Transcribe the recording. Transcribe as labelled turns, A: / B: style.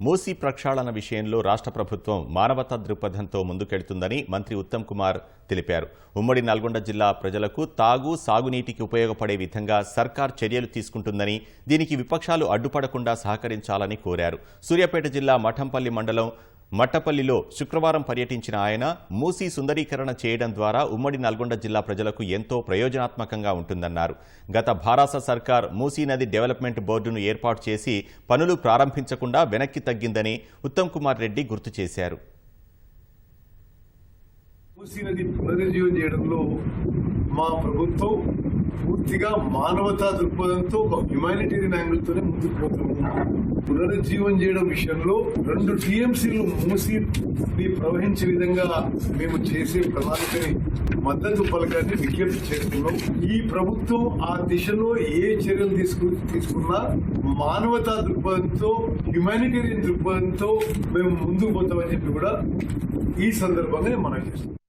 A: మూసీ ప్రక్షాళన విషయంలో రాష్ట్ర ప్రభుత్వం మానవతా దృక్పథంతో ముందుకెడుతుందని మంత్రి ఉత్తమ్ కుమార్ తెలిపారు. ఉమ్మడి నల్గొండ జిల్లా ప్రజలకు తాగు సాగునీటికి ఉపయోగపడే విధంగా సర్కార్ చర్యలు తీసుకుంటుందని దీనికి విపక్షాలు అడ్డుపడకుండా సహకరించాలని కోరారు. సూర్యాపేట జిల్లా మఠంపల్లి మండలం మట్టపల్లిలో శుక్రవారం పర్యటించిన ఆయన మూసీ సుందరీకరణ చేయడం ద్వారా ఉమ్మడి నల్గొండ జిల్లా ప్రజలకు ఎంతో ప్రయోజనాత్మకంగా ఉంటుందన్నారు. గత భారాస సర్కార్ మూసీ నది డెవలప్మెంట్ బోర్డును ఏర్పాటు చేసి పనులు ప్రారంభించకుండా వెనక్కి తగ్గిందని ఉత్తమ్ కుమార్ రెడ్డి గుర్తు చేశారు.
B: మూసీ నది పునరుజ్జీవం చేయడంలో మా ప్రభుత్వం పూర్తిగా మానవతా దృక్పథంతో ఒక హ్యుమానిటేరియన్ యాంగిల్ తోనే ముందుకు పోతున్నాం పునరుజ్జీవం చేయడం విషయంలో రెండు టీఎంసీలు మూసి ప్రవహించే విధంగా మేము చేసే ప్రణాళికని మద్దతు పలకాన్ని విజ్ఞప్తి చేస్తున్నాం. ఈ ప్రభుత్వం ఆ దిశలో ఏ చర్యలు తీసుకు తీసుకున్నా మానవతా దృక్పథంతో హ్యుమానిటేరియన్ దృక్పథంతో మేము ముందుకు పోతామని చెప్పి కూడా ఈ సందర్భంగా మనం చేస్తున్నాం